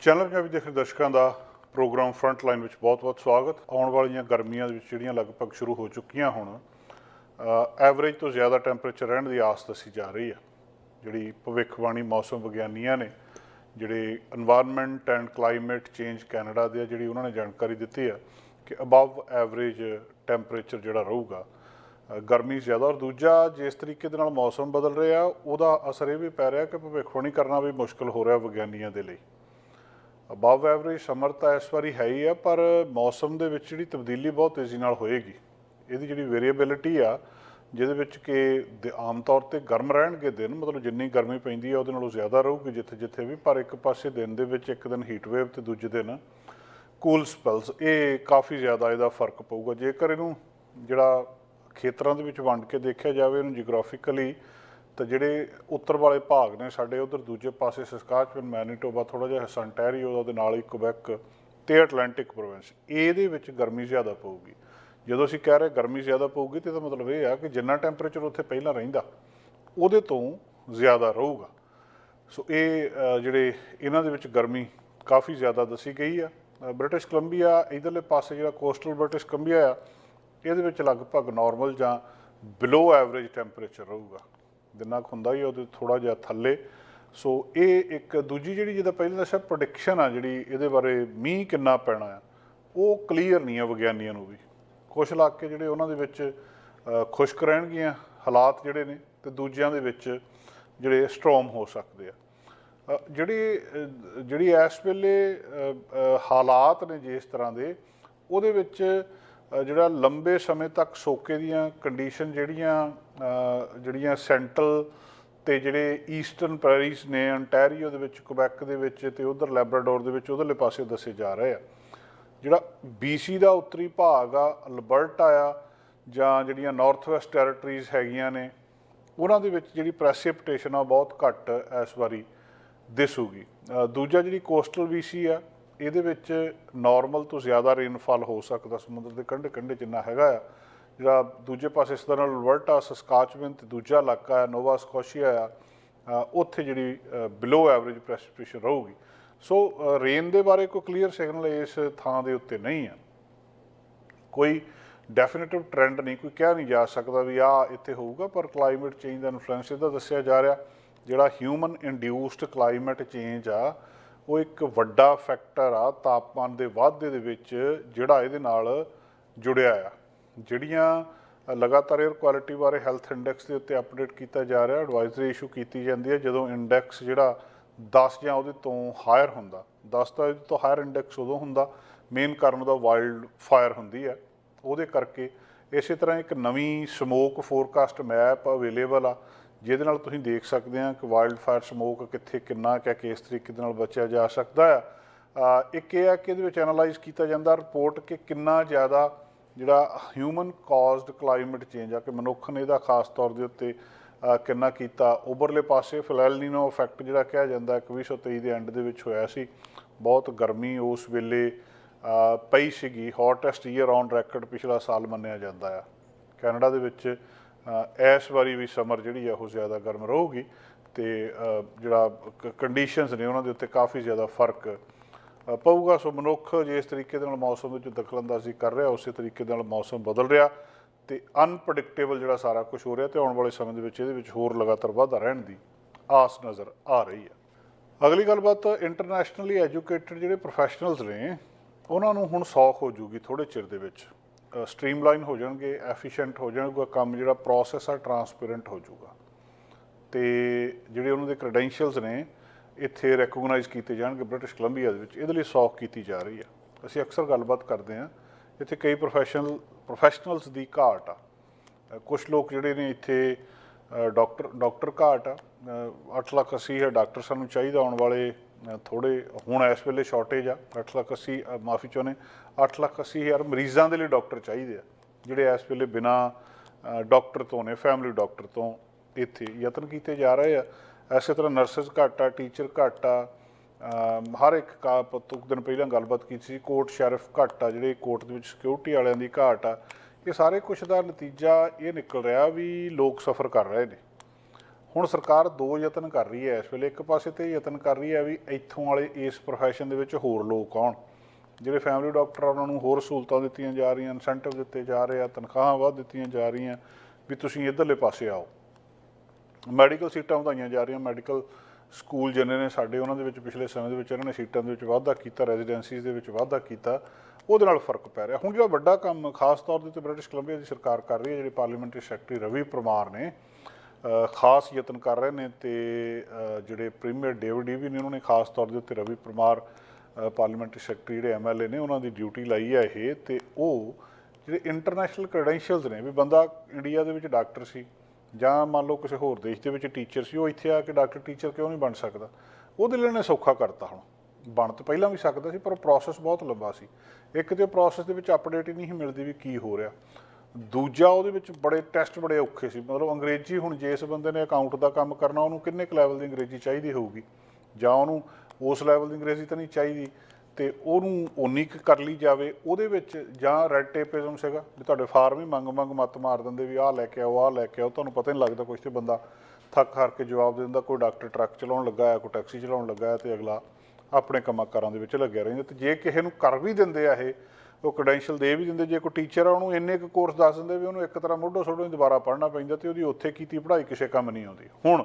Channel ਕਾ ਵੀ ਦੇਖ ਰਹੇ ਦਰਸ਼ਕਾਂ ਦਾ ਪ੍ਰੋਗਰਾਮ ਫਰੰਟ ਲਾਈਨ ਵਿੱਚ ਬਹੁਤ-ਬਹੁਤ ਸਵਾਗਤ। ਆਉਣ ਵਾਲੀਆਂ ਗਰਮੀਆਂ ਵਿੱਚ ਜਿਹੜੀਆਂ ਲਗਭਗ ਸ਼ੁਰੂ ਹੋ ਚੁੱਕੀਆਂ ਹੁਣ ਐਵਰੇਜ ਤੋਂ ਜ਼ਿਆਦਾ ਟੈਂਪਰੇਚਰ ਰਹਿਣ ਦੀ ਆਸ ਦੱਸੀ ਜਾ ਰਹੀ ਹੈ ਜਿਹੜੀ ਭਵਿੱਖਬਾਣੀ ਮੌਸਮ ਵਿਗਿਆਨੀਆਂ ਨੇ, ਜਿਹੜੇ environment and climate change Canada ਦੇ ਜਿਹੜੀ ਉਹਨਾਂ ਨੇ ਜਾਣਕਾਰੀ ਦਿੱਤੀ ਹੈ ਕਿ ਅਬਵ ਐਵਰੇਜ ਟੈਂਪਰੇਚਰ ਜਿਹੜਾ ਰਹੂਗਾ ਗਰਮੀ ਜ਼ਿਆਦਾ ਔਰ ਦੂਜਾ ਜਿਸ ਤਰੀਕੇ ਦੇ ਨਾਲ ਮੌਸਮ ਬਦਲ ਰਿਹਾ, ਉਹਦਾ ਅਸਰ ਇਹ ਵੀ ਪੈ ਰਿਹਾ ਕਿ ਭਵਿੱਖਬਾਣੀ ਕਰਨਾ ਵੀ ਮੁਸ਼ਕਲ ਹੋ ਰਿਹਾ ਵਿਗਿਆਨੀਆਂ ਦੇ ਲਈ। ਅਬਵ ਐਵਰੇਜ ਸਮਰ ਤਾਂ ਇਸ ਵਾਰੀ ਹੈ ਹੀ ਆ, ਪਰ ਮੌਸਮ ਦੇ ਵਿੱਚ ਜਿਹੜੀ ਤਬਦੀਲੀ ਬਹੁਤ ਤੇਜ਼ੀ ਨਾਲ ਹੋਏਗੀ। ਇਹਦੀ ਜਿਹੜੀ ਵੇਰੀਏਬਿਲਿਟੀ ਆ, ਜਿਹਦੇ ਵਿੱਚ ਕਿ ਦ- ਆਮ ਤੌਰ ਤੇ ਗਰਮ ਰਹਿਣਗੇ ਦਿਨ, ਮਤਲਬ ਜਿੰਨੀ ਗਰਮੀ ਪੈਂਦੀ ਆ, ਉਹਦੇ ਨਾਲੋਂ ਜ਼ਿਆਦਾ ਰਹੂਗੀ ਜਿੱਥੇ ਜਿੱਥੇ ਵੀ, ਪਰ ਇੱਕ ਪਾਸੇ ਦਿਨ ਦੇ ਵਿੱਚ ਇੱਕ ਦਿਨ ਹੀਟ ਵੇਵ ਤੇ ਦੂਜੇ ਦਿਨ ਕੂਲ ਸਪੈਲਸ ਇਹ ਕਾਫੀ ਜ਼ਿਆਦਾ ਇਹਦਾ ਫ਼ਰਕ ਪਊਗਾ। ਜੇਕਰ ਇਹਨੂੰ ਜਿਹੜਾ ਖੇਤਰਾਂ ਦੇ ਵਿੱਚ ਵੰਡ ਕੇ ਦੇਖਿਆ ਜਾਵੇ, ਇਹਨੂੰ ਜੀਓਗ੍ਰਾਫਿਕਲੀ ਤਾਂ ਜਿਹੜੇ ਉੱਤਰ ਵਾਲੇ ਭਾਗ ਨੇ ਸਾਡੇ ਉਧਰ ਦੂਜੇ ਪਾਸੇ ਸਸਕਾਚਵਨ ਮੈਨੀਟੋਬਾ ਥੋੜਾ ਜਿਹਾ ਸੰਟੈਰੀਓ ਉਹਦੇ ਨਾਲ ਹੀ ਕੁਬੈਕ ਤੇ ਐਟਲਾਂਟਿਕ ਪ੍ਰੋਵਿੰਸ। ਇਹਦੇ ਵਿੱਚ ਗਰਮੀ ਜ਼ਿਆਦਾ ਪਊਗੀ। ਜਦੋਂ ਅਸੀਂ ਕਹਿ ਰਹੇ ਗਰਮੀ ਜ਼ਿਆਦਾ ਪਊਗੀ ਤੇ ਇਹਦਾ ਮਤਲਬ ਇਹ ਆ ਕਿ ਜਿੰਨਾ ਟੈਂਪਰੇਚਰ ਉੱਥੇ ਪਹਿਲਾਂ ਰਹਿੰਦਾ, ਉਹਦੇ ਤੋਂ ਜ਼ਿਆਦਾ ਰਹੂਗਾ। ਸੋ ਇਹ ਜਿਹੜੇ ਇਹਨਾਂ ਦੇ ਵਿੱਚ ਗਰਮੀ ਕਾਫੀ ਜ਼ਿਆਦਾ ਦੱਸੀ ਗਈ ਆ। ਬ੍ਰਿਟਿਸ਼ ਕੋਲੰਬੀਆ, ਇਧਰਲੇ ਪਾਸੇ ਜਿਹੜਾ ਕੋਸਟਲ ਬ੍ਰਿਟਿਸ਼ ਕੋਲੰਬੀਆ ਆ, ਇਹਦੇ ਵਿੱਚ ਲਗਭਗ ਨਾਰਮਲ ਜਾਂ ਬਿਲੋ ਐਵਰੇਜ ਟੈਂਪਰੇਚਰ ਰਹੂਗਾ। ਜਿੰਨਾ ਕੁ ਹੁੰਦਾ ਹੀ ਉਹਦੇ ਥੋੜਾ ਜਿਹਾ ਥੱਲੇ। ਸੋ ਇਹ ਇੱਕ ਦੂਜੀ ਜਿਹੜੀ ਜਿਹਦਾ ਪਹਿਲਾਂ ਦੱਸਿਆ ਪ੍ਰੈਡਿਕਸ਼ਨ ਆ, ਜਿਹੜੀ ਇਹਦੇ ਬਾਰੇ ਮੀਂਹ ਕਿੰਨਾ ਪੈਣਾ ਆ, ਉਹ ਕਲੀਅਰ ਨਹੀਂ ਆ ਵਿਗਿਆਨੀਆਂ ਨੂੰ ਵੀ। ਕੁਝ ਇਲਾਕੇ ਜਿਹੜੇ ਉਹਨਾਂ ਦੇ ਵਿੱਚ ਖੁਸ਼ਕ ਰਹਿਣਗੀਆਂ ਹਾਲਾਤ ਜਿਹੜੇ ਨੇ, ਤੇ ਦੂਜਿਆਂ ਦੇ ਵਿੱਚ ਜਿਹੜੇ ਸਟਰੋਮ ਹੋ ਸਕਦੇ ਆ। ਜਿਹੜੀ ਜਿਹੜੀ ਇਸ ਵੇਲੇ ਹਾਲਾਤ ਨੇ ਜਿਸ ਤਰ੍ਹਾਂ ਦੇ, ਉਹਦੇ ਵਿੱਚ ਜਿਹੜਾ ਲੰਬੇ ਸਮੇਂ ਤੱਕ ਸੋਕੇ ਦੀਆਂ ਕੰਡੀਸ਼ਨ ਜਿਹੜੀਆਂ ਜਿਹੜੀਆਂ ਸੈਂਟਰਲ ਤੇ ਜਿਹੜੇ ਈਸਟਰਨ ਪ੍ਰੈਰੀਜ਼ ਨੇ ਅੰਟੈਰੀਓ ਦੇ ਵਿੱਚ, ਕੁਬੈਕ ਦੇ ਵਿੱਚ ਤੇ ਉਧਰ ਲੈਬਰਾਡੋਰ ਦੇ ਵਿੱਚ, ਉਧਰਲੇ ਪਾਸੇ ਦੱਸੇ ਜਾ ਰਹੇ ਆ। ਜਿਹੜਾ BC ਦਾ ਉੱਤਰੀ ਭਾਗ ਆ, ਅਲਬਰਟਾ ਆ, ਜਾਂ ਜਿਹੜੀਆਂ ਨਾਰਥ ਵੈਸਟ ਟੈਰੀਟਰੀਜ਼ ਹੈਗੀਆਂ ਨੇ, ਉਹਨਾਂ ਦੇ ਵਿੱਚ ਜਿਹੜੀ ਪ੍ਰੈਸੀਪੀਟੇਸ਼ਨ ਆ ਉਹ ਬਹੁਤ ਘੱਟ ਇਸ ਵਾਰੀ ਦਿਸੂਗੀ। ਦੂਜਾ ਜਿਹੜੀ ਕੋਸਟਲ BC ਆ, ਇਹਦੇ ਵਿੱਚ ਨਾਰਮਲ ਤੋਂ ਜ਼ਿਆਦਾ ਰੇਨਫਾਲ ਹੋ ਸਕਦਾ, ਸਮੁੰਦਰ ਦੇ ਕੰਢੇ ਕੰਢੇ ਜਿੰਨਾ ਹੈਗਾ ਆ। ਜਿਹੜਾ ਦੂਜੇ ਪਾਸੇ ਸਦਰਨ ਅਲਬਰਟਾ ਸਸਕਾਚਵਿਨ ਤੇ ਦੂਜਾ ਇਲਾਕਾ ਹੈ, ਨੋਵਾ ਸਕੋਸ਼ੀਆ ਆ ਉੱਥੇ ਜਿਹੜੀ ਬਿਲੋ ਐਵਰੇਜ ਪ੍ਰੈਸੀਪੀਟੇਸ਼ਨ ਰਹੂਗੀ। ਸੋ ਰੇਨ ਦੇ ਬਾਰੇ ਕੋਈ ਕਲੀਅਰ ਸਿਗਨਲ ਇਸ ਥਾਂ ਦੇ ਉੱਤੇ ਨਹੀਂ ਆ ਕੋਈ ਡੈਫੀਨਿਟਿਵ ਟ੍ਰੈਂਡ ਨਹੀਂ, ਕੋਈ ਕਿਹਾ ਨਹੀਂ ਜਾ ਸਕਦਾ ਵੀ ਆ ਇੱਥੇ ਹੋਊਗਾ, ਪਰ ਕਲਾਈਮੇਟ ਚੇਂਜ ਦਾ ਇਨਫਲੂਐਂਸ ਇਹਦਾ ਦੱਸਿਆ ਜਾ ਰਿਹਾ। ਜਿਹੜਾ ਹਿਊਮਨ ਇੰਡਿਊਸਡ ਕਲਾਈਮੇਟ ਚੇਂਜ ਆ, ਉਹ ਇੱਕ ਵੱਡਾ ਫੈਕਟਰ ਆ, ਤਾਪਮਾਨ ਦੇ ਵਾਧੇ ਦੇ ਵਿੱਚ ਜਿਹੜਾ ਇਹਦੇ ਨਾਲ ਜੁੜਿਆ ਆ। ਜਿਹੜੀਆਂ ਲਗਾਤਾਰ 에ਅਰ ਕੁਆਲਿਟੀ ਬਾਰੇ ਹੈਲਥ ਇੰਡੈਕਸ ਦੇ ਉੱਤੇ ਅਪਡੇਟ ਕੀਤਾ ਜਾ ਰਿਹਾ ਐਡਵਾਈਜ਼ਰੀ ਇਸ਼ੂ ਕੀਤੀ ਜਾਂਦੀ ਹੈ, ਜਦੋਂ ਇੰਡੈਕਸ ਜਿਹੜਾ 10 ਜਾਂ ਉਹਦੇ ਤੋਂ ਹਾਇਰ ਹੁੰਦਾ 10 ਤਾਂ ਉਹਦੇ ਤੋਂ ਹਾਇਰ ਇੰਡੈਕਸ ਉਦੋਂ ਹੁੰਦਾ ਮੇਨ ਕਾਰਨ ਉਹਦਾ ਵਾਈਲਡ ਫਾਇਰ ਹੁੰਦੀ ਹੈ। ਉਹਦੇ ਕਰਕੇ ਇਸੇ ਤਰ੍ਹਾਂ ਇੱਕ ਨਵੀਂ ਸਮੋਕ ਫੋਰਕਾਸਟ ਮੈਪ ਅਵੇਲੇਬਲ ਆ, ਜਿਹਦੇ ਨਾਲ ਤੁਸੀਂ ਦੇਖ ਸਕਦੇ ਆ ਕਿ ਵਾਈਲਡ ਫਾਇਰ ਸਮੋਕ ਕਿੱਥੇ, ਕਿੰਨਾ ਕਿਆ ਕਿਸ ਤਰੀਕੇ ਦੇ ਨਾਲ ਬਚਿਆ ਜਾ ਸਕਦਾ ਆ ਇੱਕ ਇਹ ਆ ਕਿ ਇਹਦੇ ਵਿੱਚ ਐਨਾਲਾਈਜ਼ ਕੀਤਾ ਜਾਂਦਾ ਰਿਪੋਰਟ ਕਿ ਕਿੰਨਾ ਜ਼ਿਆਦਾ ਜਿਹੜਾ ਹਿਊਮਨ ਕਾਜ਼ਡ ਕਲਾਈਮੇਟ ਚੇਂਜ ਆ ਕਿ ਮਨੁੱਖ ਨੇ ਇਹਦਾ ਖਾਸ ਤੌਰ ਦੇ ਉੱਤੇ ਕਿੰਨਾ ਕੀਤਾ ਉਬਰਲੇ ਪਾਸੇ ਫਿਲੈਲਨੀਨੋ ਇਫੈਕਟ ਜਿਹੜਾ ਕਿਹਾ ਜਾਂਦਾ 2023 ਦੇ ਐਂਡ ਦੇ ਵਿੱਚ ਹੋਇਆ ਸੀ। ਬਹੁਤ ਗਰਮੀ ਉਸ ਵੇਲੇ ਪਈ ਸੀਗੀ। ਹੌਟੈਸਟ ਈਅਰ ਔਨ ਰੈਕੋਰਡ ਪਿਛਲਾ ਸਾਲ ਮੰਨਿਆ ਜਾਂਦਾ ਆ। ਕੈਨੇਡਾ ਦੇ ਵਿੱਚ ਇਸ ਵਾਰੀ ਵੀ ਸਮਰ ਜਿਹੜੀ ਆ ਉਹ ਜ਼ਿਆਦਾ ਗਰਮ ਰਹੂਗੀ ਤੇ ਅ, ਜਿਹੜਾ ਕੰਡੀਸ਼ਨਸ ਨੇ ਉਹਨਾਂ ਦੇ ਉੱਤੇ ਕਾਫੀ ਜ਼ਿਆਦਾ ਫ਼ਰਕ ਪਊਗਾ। ਸੋ ਮਨੁੱਖ ਜਿਸ ਤਰੀਕੇ ਦੇ ਨਾਲ ਮੌਸਮ ਵਿੱਚ ਦਖਲਅੰਦਾਜ਼ੀ ਕਰ ਰਿਹਾ, ਉਸੇ ਤਰੀਕੇ ਦੇ ਨਾਲ ਮੌਸਮ ਬਦਲ ਰਿਹਾ ਤੇ ਅਨਪ੍ਰੈਡਿਕਟੇਬਲ ਜਿਹੜਾ ਸਾਰਾ ਕੁਝ ਹੋ ਰਿਹਾ ਤੇ ਆਉਣ ਵਾਲੇ ਸਮੇਂ ਦੇ ਵਿੱਚ ਇਹਦੇ ਵਿੱਚ ਹੋਰ ਲਗਾਤਾਰ ਵਾਧਾ ਰਹਿਣ ਦੀ ਆਸ ਨਜ਼ਰ ਆ ਰਹੀ ਹੈ। ਅਗਲੀ ਗੱਲਬਾਤ ਇੰਟਰਨੈਸ਼ਨਲੀ ਐਜੂਕੇਟਡ ਜਿਹੜੇ ਪ੍ਰੋਫੈਸ਼ਨਲਸ ਨੇ, ਉਹਨਾਂ ਨੂੰ ਹੁਣ ਸੌਖ ਹੋ ਜੂਗੀ ਥੋੜੇ ਚਿਰ ਦੇ ਵਿੱਚ। ਸਟ੍ਰੀਮਲਾਈਨ ਹੋ ਜਾਣਗੇ ਐਫੀਸ਼ੀਐਂਟ ਹੋ ਜਾਣਗਾ, ਕੰਮ ਜਿਹੜਾ ਪ੍ਰੋਸੈਸ ਆ ਟਰਾਂਸਪੇਰੈਂਟ ਹੋ ਜਾਊਗਾ ਤੇ ਜਿਹੜੇ ਉਹਨਾਂ ਦੇ ਕ੍ਰੈਡੈਂਸ਼ੀਅਲਸ ਨੇ ਇੱਥੇ ਰੈਕੋਗਨਾਈਜ਼ ਕੀਤੇ ਜਾਣਗੇ ਬ੍ਰਿਟਿਸ਼ ਕੋਲੰਬੀਆ ਦੇ ਵਿੱਚ। ਇਹਦੇ ਲਈ ਸੌਖ ਕੀਤੀ ਜਾ ਰਹੀ ਆ। ਅਸੀਂ ਅਕਸਰ ਗੱਲਬਾਤ ਕਰਦੇ ਹਾਂ। ਇੱਥੇ ਕਈ ਪ੍ਰੋਫੈਸ਼ਨਲ ਪ੍ਰੋਫੈਸ਼ਨਲਸ ਦੀ ਘਾਟ ਆ। ਕੁਝ ਲੋਕ ਜਿਹੜੇ ਨੇ ਇੱਥੇ ਅ, ਡਾਕਟਰ ਡਾਕਟਰ ਘਾਟ ਆ। 8 ਲੱਖ 80 ਹੈ ਡਾਕਟਰ ਸਾਨੂੰ ਚਾਹੀਦਾ ਆਉਣ ਵਾਲੇ ਥੋੜੇ ਹੁਣ ਇਸ ਵੇਲੇ ਸ਼ਾਰਟੇਜ ਆ। 8 ਲੱਖ 80 ਮਾਫੀ ਚਾਹੁੰਦੇ 8 ਲੱਖ 80 ਹਜ਼ਾਰ ਮਰੀਜ਼ਾਂ ਦੇ ਲਈ ਡਾਕਟਰ ਚਾਹੀਦੇ ਆ ਜਿਹੜੇ ਇਸ ਵੇਲੇ ਬਿਨਾ ਡਾਕਟਰ ਤੋਂ ਨੇ ਫੈਮਿਲੀ ਡਾਕਟਰ ਤੋਂ ਇੱਥੇ ਯਤਨ ਕੀਤੇ ਜਾ ਰਹੇ ਆ। ਐਸੇ ਤਰ੍ਹਾਂ ਨਰਸਸ ਘੱਟ ਆ ਟੀਚਰ ਘੱਟ ਆ ਹਰ ਇੱਕ ਕਾ ਤੁਕ ਦਿਨ ਪਹਿਲਾਂ ਗੱਲਬਾਤ ਕੀਤੀ ਸੀ ਕੋਰਟ ਸ਼ੈਰਿਫ ਘੱਟ ਆ, ਜਿਹੜੇ ਕੋਰਟ ਦੇ ਵਿੱਚ ਸਿਕਿਉਰਿਟੀ ਵਾਲਿਆਂ ਦੀ ਘਾਟ ਆ, ਇਹ ਸਾਰੇ ਕੁਝ ਦਾ ਨਤੀਜਾ ਇਹ ਨਿਕਲ ਰਿਹਾ ਵੀ ਲੋਕ ਸਫਰ ਕਰ ਰਹੇ ਨੇ। ਹੁਣ ਸਰਕਾਰ ਦੋ ਯਤਨ ਕਰ ਰਹੀ ਹੈ, ਇਸ ਵੇਲੇ ਇੱਕ ਪਾਸੇ ਤੇ ਇਹ ਯਤਨ ਕਰ ਰਹੀ ਹੈ ਵੀ ਇੱਥੋਂ ਵਾਲੇ ਇਸ profession ਦੇ ਵਿੱਚ ਹੋਰ ਲੋਕ ਆਉਣ, ਜਿਹੜੇ ਫੈਮਿਲੀ ਡਾਕਟਰ ਆ, ਉਹਨਾਂ ਨੂੰ ਹੋਰ ਸਹੂਲਤਾਂ ਦਿੱਤੀਆਂ ਜਾ ਰਹੀਆਂ ਇਨਸੈਂਟਿਵ ਦਿੱਤੇ ਜਾ ਰਹੇ ਆ, ਤਨਖਾਹਾਂ ਵੱਧ ਦਿੱਤੀਆਂ ਜਾ ਰਹੀਆਂ, ਵੀ ਤੁਸੀਂ ਇਧਰਲੇ ਪਾਸੇ ਆਓ। ਮੈਡੀਕਲ ਸੀਟਾਂ ਵਧਾਈਆਂ ਜਾ ਰਹੀਆਂ, ਮੈਡੀਕਲ ਸਕੂਲ ਜਿੰਨੇ ਨੇ ਸਾਡੇ, ਉਹਨਾਂ ਦੇ ਵਿੱਚ ਪਿਛਲੇ ਸਮੇਂ ਦੇ ਵਿੱਚ ਇਹਨਾਂ ਨੇ ਸੀਟਾਂ ਦੇ ਵਿੱਚ ਵਾਧਾ ਕੀਤਾ, ਰੈਜ਼ੀਡੈਂਸੀਜ਼ ਦੇ ਵਿੱਚ ਵਾਧਾ ਕੀਤਾ, ਉਹਦੇ ਨਾਲ ਫ਼ਰਕ ਪੈ ਰਿਹਾ। ਹੁਣ ਜਿਹੜਾ ਵੱਡਾ ਕੰਮ ਖਾਸ ਤੌਰ ਦੇ ਉੱਤੇ ਬ੍ਰਿਟਿਸ਼ ਕੋਲੰਬੀਆ ਦੀ ਸਰਕਾਰ ਕਰ ਰਹੀ ਹੈ, ਜਿਹੜੇ ਪਾਰਲੀਮੈਂਟਰੀ ਸੈਕਟਰੀ ਰਵੀ ਪਰਮਾਰ ਨੇ ਖਾਸ ਯਤਨ ਕਰ ਰਹੇ ਨੇ ਤੇ ਜਿਹੜੇ ਪ੍ਰੀਮੀਅਰ ਡੇਵਿਡ ਵੀ ਨੇ, ਉਹਨਾਂ ਨੇ ਖਾਸ ਤੌਰ ਦੇ ਉੱਤੇ ਰਵੀ ਪਰਮਾਰ ਪਾਰਲੀਮੈਂਟਰੀ ਸੈਕਟਰੀ ਜਿਹੜੇ ਐਮਐਲਏ ਨੇ, ਉਹਨਾਂ ਦੀ ਡਿਊਟੀ ਲਾਈ ਹੈ ਇਹ ਤੇ ਉਹ ਜਿਹੜੇ ਇੰਟਰਨੈਸ਼ਨਲ ਕ੍ਰੈਡੈਂਸ਼ੀਅਲਸ ਨੇ, ਵੀ ਬੰਦਾ ਇੰਡੀਆ ਦੇ ਵਿੱਚ ਡਾਕਟਰ ਸੀ ਜਾਂ ਮੰਨ ਲਓ ਕਿਸੇ ਹੋਰ ਦੇਸ਼ ਦੇ ਵਿੱਚ ਟੀਚਰ ਸੀ, ਉਹ ਇੱਥੇ ਆ ਕੇ ਡਾਕਟਰ ਟੀਚਰ ਕਿਉਂ ਨਹੀਂ ਬਣ ਸਕਦਾ? ਉਹਦੇ ਲਈ ਨੇ ਸੌਖਾ ਕਰਤਾ ਹੁਣ। ਬਣ ਤਾਂ ਪਹਿਲਾਂ ਵੀ ਸਕਦਾ ਸੀ, ਪਰ ਪ੍ਰੋਸੈਸ ਬਹੁਤ ਲੰਬਾ ਸੀ। ਇੱਕ ਤੇ ਪ੍ਰੋਸੈਸ ਦੇ ਵਿੱਚ ਅਪਡੇਟ ਹੀ ਨਹੀਂ ਸੀ ਮਿਲਦੀ ਵੀ ਕੀ ਹੋ ਰਿਹਾ। ਦੂਜਾ ਉਹਦੇ ਵਿੱਚ ਬੜੇ ਟੈਸਟ ਬੜੇ ਔਖੇ ਸੀ। ਮਤਲਬ ਅੰਗਰੇਜ਼ੀ ਹੁਣ ਜੇ ਇਸ ਬੰਦੇ ਨੇ ਅਕਾਊਂਟ ਦਾ ਕੰਮ ਕਰਨਾ, ਉਹਨੂੰ ਕਿੰਨੇ ਕੁ ਲੈਵਲ ਦੀ ਅੰਗਰੇਜ਼ੀ ਚਾਹੀਦੀ ਹੋਊਗੀ? ਜਾਂ ਉਹਨੂੰ ਉਸ ਲੈਵਲ ਦੀ ਅੰਗਰੇਜ਼ੀ ਤਾਂ ਨਹੀਂ ਚਾਹੀਦੀ? ਤੇ ਉਹਨੂੰ ਓਨੀ ਕੁ ਕਰ ਲਈ ਜਾਵੇ, ਉਹਦੇ ਵਿੱਚ ਜਾਂ ਰੈੱਡ ਟੇਪਿਜ਼ਮ ਸੀਗਾ, ਵੀ ਤੁਹਾਡੇ ਫਾਰਮ ਹੀ ਮੰਗ ਮੰਗ ਮੱਤ ਮਾਰ ਦਿੰਦੇ ਵੀ ਆਹ ਲੈ ਕੇ ਆਓ, ਆਹ ਲੈ ਕੇ ਆਓ, ਤੁਹਾਨੂੰ ਪਤਾ ਨਹੀਂ ਲੱਗਦਾ ਕੁਛ ਤੇ ਬੰਦਾ ਥੱਕ ਹਾਰ ਕੇ ਜਵਾਬ ਦੇ ਦਿੰਦਾ, ਕੋਈ ਡਾਕਟਰ ਟਰੱਕ ਚਲਾਉਣ ਲੱਗਾ ਹੈ, ਕੋਈ ਟੈਕਸੀ ਚਲਾਉਣ ਲੱਗਾ ਹੈ ਤੇ ਅਗਲਾ ਆਪਣੇ ਕੰਮਾਂ ਕਾਰਾਂ ਦੇ ਵਿੱਚ ਲੱਗਿਆ ਰਹਿੰਦਾ। ਤੇ ਜੇ ਕਿਸੇ ਨੂੰ ਕਰ ਵੀ ਦਿੰਦੇ ਆ ਇਹ, ਉਹ ਕ੍ਰੈਡੈਂਸ਼ੀਅਲ ਦੇ ਵੀ ਦਿੰਦੇ, ਜੇ ਕੋਈ ਟੀਚਰ ਆ ਉਹਨੂੰ ਇੰਨੇ ਕੁ ਕੋਰਸ ਦੱਸ ਦਿੰਦੇ ਵੀ ਉਹਨੂੰ ਇੱਕ ਤਰ੍ਹਾਂ ਮੋਢੋ ਸੋਢੋ ਹੀ ਦੁਬਾਰਾ ਪੜ੍ਹਨਾ ਪੈਂਦਾ ਤੇ ਉਹਦੀ ਉੱਥੇ ਕੀਤੀ ਪੜ੍ਹਾਈ ਕਿਸੇ ਕੰਮ ਨਹੀਂ ਆਉਂਦੀ। ਹੁਣ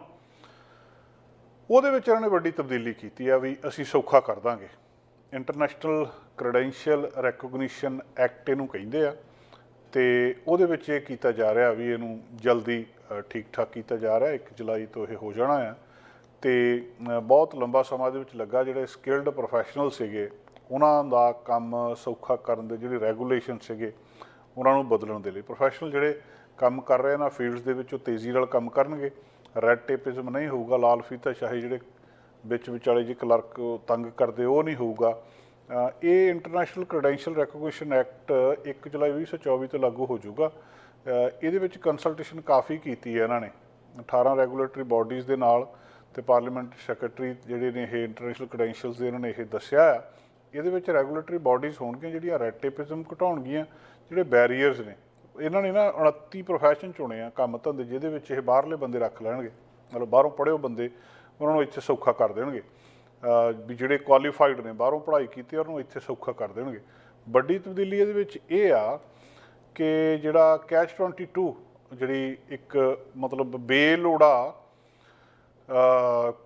ਉਹਦੇ ਵਿੱਚ ਇਹਨਾਂ ਨੇ ਵੱਡੀ ਤਬਦੀਲੀ ਕੀਤੀ ਆ ਵੀ ਅਸੀਂ ਸੌਖਾ ਕਰ ਦਾਂਗੇ। ਇੰਟਰਨੈਸ਼ਨਲ ਕ੍ਰੈਡੈਂਸ਼ੀਅਲ ਰੈਕੋਗਨੀਸ਼ਨ ਐਕਟ ਇਹਨੂੰ ਕਹਿੰਦੇ ਆ ਤੇ ਉਹਦੇ ਵਿੱਚ ਇਹ ਕੀਤਾ ਜਾ ਰਿਹਾ ਵੀ ਇਹਨੂੰ ਜਲਦੀ ਠੀਕ ਠਾਕ ਕੀਤਾ ਜਾ ਰਿਹਾ 1 ਜੁਲਾਈ ਤੋਂ ਇਹ ਹੋ ਜਾਣਾ ਆ। ਤੇ ਬਹੁਤ ਲੰਬਾ ਸਮਾਂ ਦੇ ਵਿੱਚ ਲੱਗਾ, ਜਿਹੜੇ ਸਕਿਲਡ ਪ੍ਰੋਫੈਸ਼ਨਲ ਸੀਗੇ, ਉਹਨਾਂ ਦਾ ਕੰਮ ਸੌਖਾ ਕਰਨ ਦੇ ਜਿਹੜੇ ਰੈਗੂਲੇਸ਼ਨ ਸੀਗੇ, ਉਹਨਾਂ ਨੂੰ ਬਦਲਣ ਦੇ ਲਈ। ਪ੍ਰੋਫੈਸ਼ਨਲ ਜਿਹੜੇ ਕੰਮ ਕਰ ਰਹੇ ਨਾ, ਫੀਲਡਸ ਦੇ ਵਿੱਚ ਉਹ ਤੇਜ਼ੀ ਨਾਲ ਕੰਮ ਕਰਨਗੇ। ਰੈੱਡ ਟੇਪਿਜ਼ਮ ਨਹੀਂ ਹੋਊਗਾ, ਲਾਲ ਫੀਤਾ ਸ਼ਾਹੀ ਜਿਹੜੇ ਵਿੱਚ ਵਿਚਾਲੇ ਜੀ ਕਲਰਕ ਤੰਗ ਕਰਦੇ, ਉਹ ਨਹੀਂ ਹੋਊਗਾ। ਇਹ ਇੰਟਰਨੈਸ਼ਨਲ ਕ੍ਰੈਡੈਂਸ਼ੀਅਲ ਰੈਕੋਗਨੀਸ਼ਨ ਐਕਟ 1 ਜੁਲਾਈ 2024 ਤੋਂ ਲਾਗੂ ਹੋ ਜਾਊਗਾ। ਇਹਦੇ ਵਿੱਚ ਕੰਸਲਟੇਸ਼ਨ ਕਾਫੀ ਕੀਤੀ ਹੈ ਇਹਨਾਂ ਨੇ। 18 ਰੈਗੂਲੇਟਰੀ ਬਾਡੀਜ਼ ਦੇ ਨਾਲ ਤੇ ਪਾਰਲੀਮੈਂਟ ਸੈਕਟਰੀ ਜਿਹੜੇ ਨੇ ਇਹ ਇੰਟਰਨੈਸ਼ਨਲ ਕ੍ਰੈਡੈਂਸ਼ੀਅਲਸ ਦੇ ਇਹਨਾਂ ਨੇ ਇਹ ਦੱਸਿਆ ਆ। ਇਹਦੇ ਵਿੱਚ ਰੈਗੂਲੇਟਰੀ ਬਾਡੀਜ਼ ਹੋਣਗੀਆਂ ਜਿਹੜੀਆਂ ਰੈਡ ਟੇਪਿਜ਼ਮ ਘਟਾਉਣਗੀਆਂ, ਜਿਹੜੇ ਬੈਰੀਅਰਸ ਨੇ। ਇਹਨਾਂ ਨੇ ਨਾ 29 ਪ੍ਰੋਫੈਸ਼ਨ ਚੁਣੇ ਆ ਕੰਮ ਧੰਦੇ, ਜਿਹਦੇ ਵਿੱਚ ਇਹ ਬਾਹਰਲੇ ਬੰਦੇ ਰੱਖ ਲੈਣਗੇ। ਮਤਲਬ ਬਾਹਰੋਂ ਪੜ੍ਹੇ ਬੰਦੇ ਉਹਨਾਂ ਨੂੰ ਇੱਥੇ ਸੌਖਾ ਕਰ ਦੇਣਗੇ। ਵੀ ਜਿਹੜੇ ਕੁਆਲੀਫਾਈਡ ਨੇ, ਬਾਹਰੋਂ ਪੜ੍ਹਾਈ ਕੀਤੀ ਉਹਨਾਂ ਨੂੰ ਇੱਥੇ ਸੌਖਾ ਕਰ ਦੇਣਗੇ। ਵੱਡੀ ਤਬਦੀਲੀ ਇਹਦੇ ਵਿੱਚ ਇਹ ਆ ਕਿ ਜਿਹੜਾ ਕੈਚ 22 ਜਿਹੜੀ ਇੱਕ ਮਤਲਬ ਬੇਲੋੜਾ